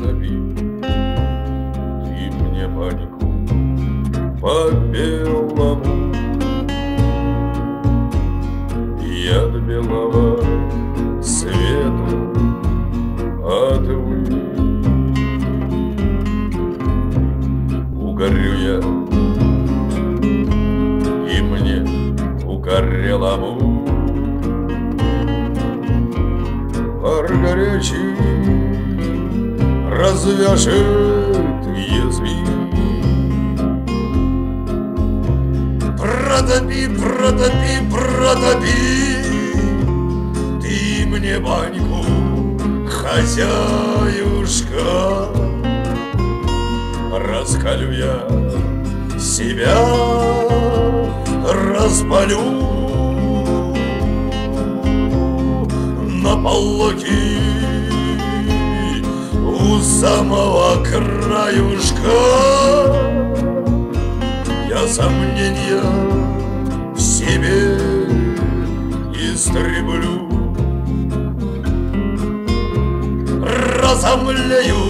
Протопи ты мне панику по белому. Я до белого свету отвык. Угорю я и мне угорелому. Пар горячий развяжет язык Протопи, протопи, протопи Ты мне баньку, хозяюшка. Раскалю я себя, распалю На полоки у самого краюшка. Я сомнения себе истреблю. Разомлею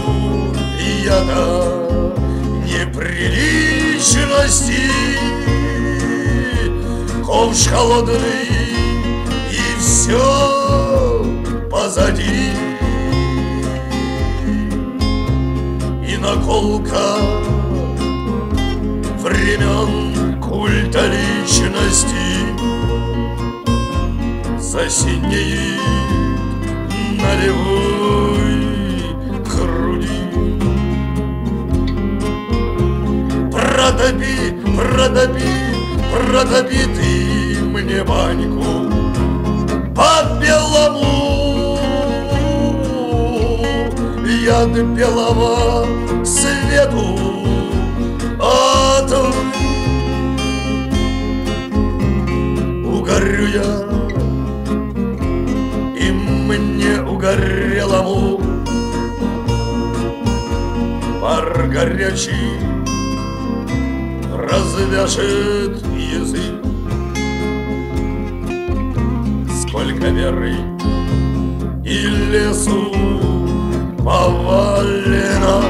я до неприличности. Ковш холодный и все позади наколка времен культа личности Засинеет на левой груди. Протопи, протопи, протопи ты мне баньку По белому. Я от белого свету от Угорю я и мне угорелому Пар горячий развяжет язык. Сколько веры и лесу повалено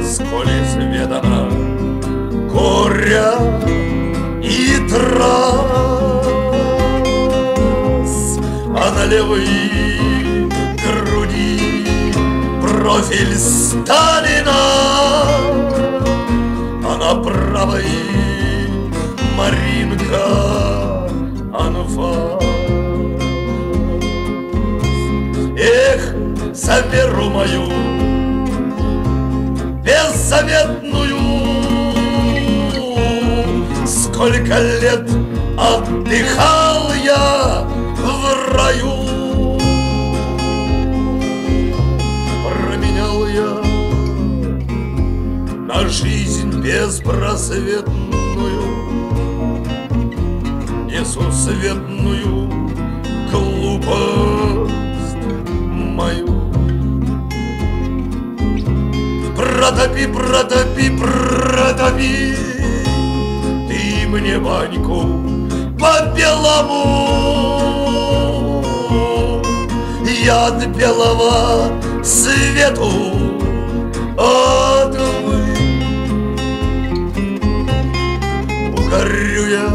Сколь изведано горя и трас А на левой груди профиль Сталина А на правой Маринка Анфас за веру мою беззаветную. Сколько лет отдыхал я в раю. Променял я на жизнь беспросветную Несусветную глупость мою Протопи, протопи, протопи. Ты мне баньку по белому. Я от белого свету отвык Угорю я.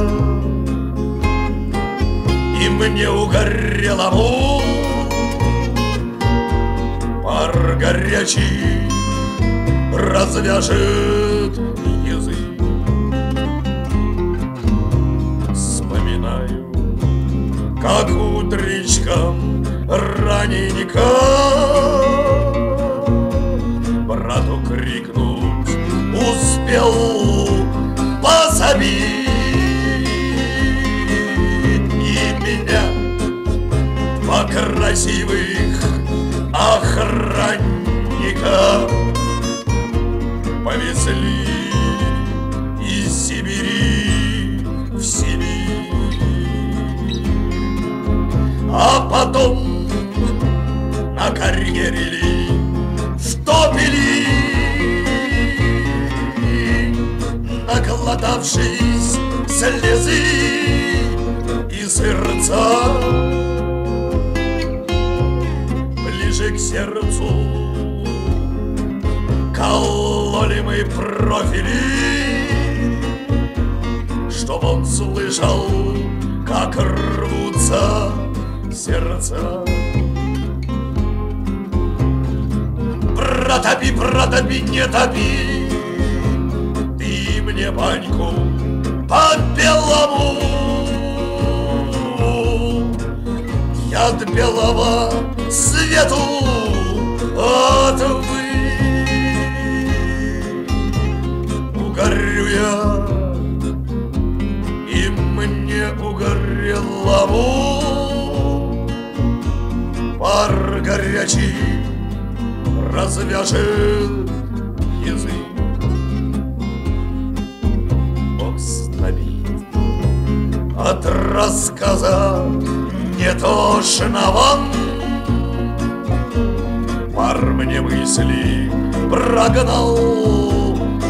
И мне угорелому Пар горячий развяжет язык. Вспоминаю, как утречком раненько Брату крикнуть успел пособи И меня два красивых охранника Повезли из Сибири в Сибирь. А потом на карьере ли втопили Накладавшись слезы и сердца протопили, Чтоб он слышал, как рвутся сердца. Протопи, протопи, не топи. Ты мне баньку по белому. Я от белого свету мне угорелому Пар горячий развяжет язык. Остановить от рассказа не тошного Пар мне мысли прогнал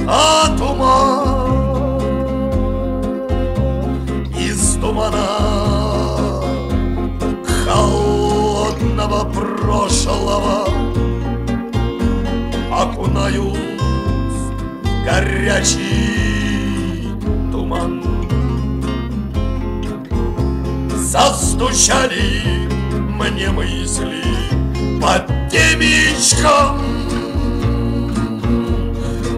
от ума тумана холодного прошлого окунаюсь в горячий туман. Застучали мне мысли под темечком.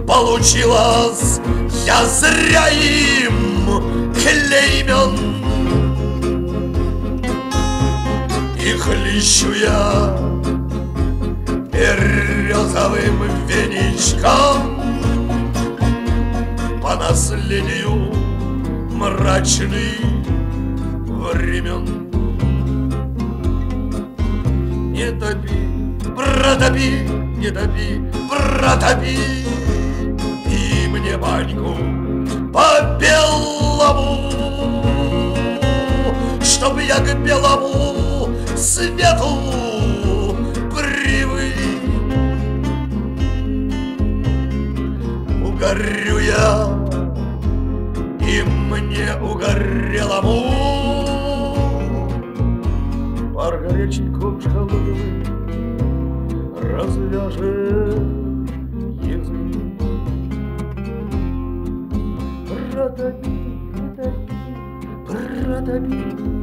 Получилось, я зря им клеймен. И хлещу я березовым веничком По наследию мрачных времен Не топи, протопи, не топи, протопи И мне баньку по белому угорелому Пар горячий ковш холодный развяжет язык. Протопи, протопи, протопи